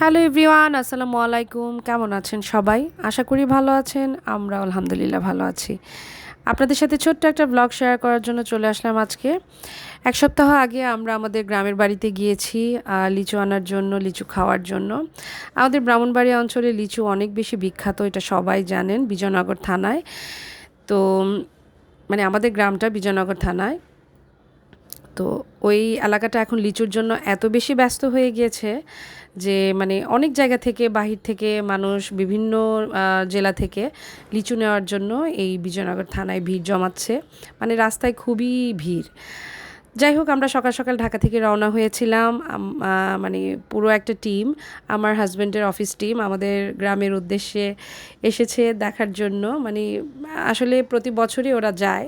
Hello everyone, আসসালামু আলাইকুম। কেমন আছেন সবাই? আশা করি ভালো আছেন আমরা আলহামদুলিল্লাহ ভালো আছি। আপনাদের সাথে ছোট্ট একটা ব্লগ শেয়ার করার জন্য চলে আসলাম আজকে। এক সপ্তাহ আগে আমরা আমাদের গ্রামের বাড়িতে গিয়েছি লিচু আনার জন্য, লিচু খাওয়ার জন্য। আমাদের ব্রাহ্মণবাড়ি অঞ্চলে লিচু অনেক বেশি বিখ্যাত, এটা সবাই জানেন, বিজয়নগর থানায়। তো মানে আমাদের গ্রামটা বিজয়নগর থানায়। তো ওই এলাকাটা এখন লিচুর জন্য এত বেশি ব্যস্ত হয়ে গিয়েছে যে মানে অনেক জায়গা থেকে, বাহির থেকে মানুষ বিভিন্ন জেলা থেকে লিচু নেওয়ার জন্য এই বিজয়নগর থানায় ভিড় জমাচ্ছে। মানে রাস্তায় খুবই ভিড়। যাই হোক, আমরা সকাল সকাল ঢাকা থেকে রওনা হয়েছিলাম। মানে পুরো একটা টিম, আমার হাজব্যান্ডের অফিস টিম, আমাদের গ্রামের উদ্দেশ্যে এসেছে দেখার জন্য। মানে আসলে প্রতি বছরই ওরা যায়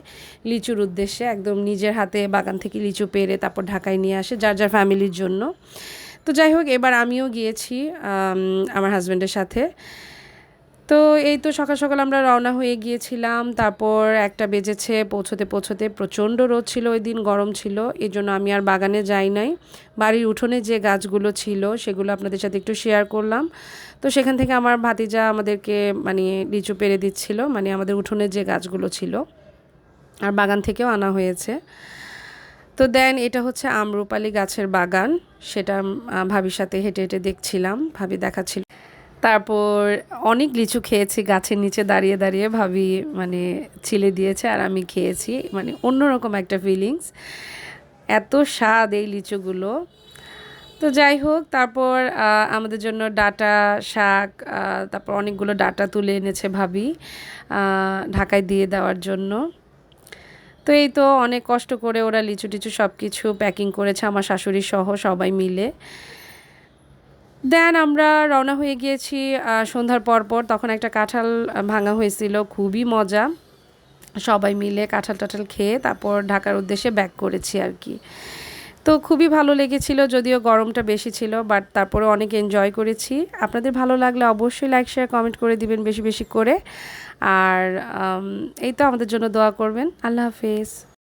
লিচুর উদ্দেশ্যে, একদম নিজের হাতে বাগান থেকে লিচু পেরে তারপর ঢাকায় নিয়ে আসে যার যার ফ্যামিলির জন্য। তো যাই হোক, এবার আমিও গিয়েছি আমার হাজব্যান্ডের সাথে। তো এই তো সকাল সকাল আমরা রওনা হয়ে গিয়েছিলাম। তারপর একটা বেজেছে, পৌঁছতে পৌঁছতে প্রচণ্ড রোদ ছিল, ওই দিন গরম ছিল। এই জন্য আমি আর বাগানে যাই নাই। বাড়ির উঠোনে যে গাছগুলো ছিল, সেগুলো আপনাদের সাথে একটু শেয়ার করলাম। তো সেখান থেকে আমার ভাতিজা আমাদেরকে মানে লিচু পেরে দিচ্ছিল মানে আমাদের উঠোনে যে গাছগুলো ছিল। আর বাগান থেকেও আনা হয়েছে। তো দেন এটা হচ্ছে আমরুপালি গাছের বাগান। সেটা ভাবির সাথে হেঁটে হেঁটে দেখছিলাম। ভাবি দেখাচ্ছিল। তারপর অনেক লিচু খেয়েছি, গাছের নিচে দাঁড়িয়ে দাঁড়িয়ে ভাবি মানে ছিলে দিয়েছে আর আমি খেয়েছি মানে অন্যরকম একটা ফিলিংস এত স্বাদ এই লিচুগুলো। তো যাই হোক, তারপর আমাদের জন্য ডাটা শাক তারপর অনেকগুলো ডাটা তুলে এনেছে ভাবি ঢাকায় দিয়ে দেওয়ার জন্য। তো এই তো অনেক কষ্ট করে ওরা লিচু টিচু সব কিছু প্যাকিং করেছে, আমার শাশুড়ি সহ সবাই মিলে। দেন আমরা রওনা হয়ে গিয়েছি সন্ধ্যার পর পর। তখন একটা কাঁঠাল ভাঙা হয়েছিল। খুবই মজা। সবাই মিলে কাঁঠাল টাঠাল খেয়ে তারপর ঢাকার উদ্দেশ্যে ব্যাক করেছি আর কি। তো খুবই ভালো লেগেছিল, যদিও গরমটা বেশি ছিল বাট তারপরে অনেক এনজয় করেছি। আপনাদের ভালো লাগলে অবশ্যই লাইক শেয়ার কমেন্ট করে দিবেন বেশি বেশি করে। আর এই তো আমাদের জন্য দোয়া করবেন। আল্লাহ হাফেজ।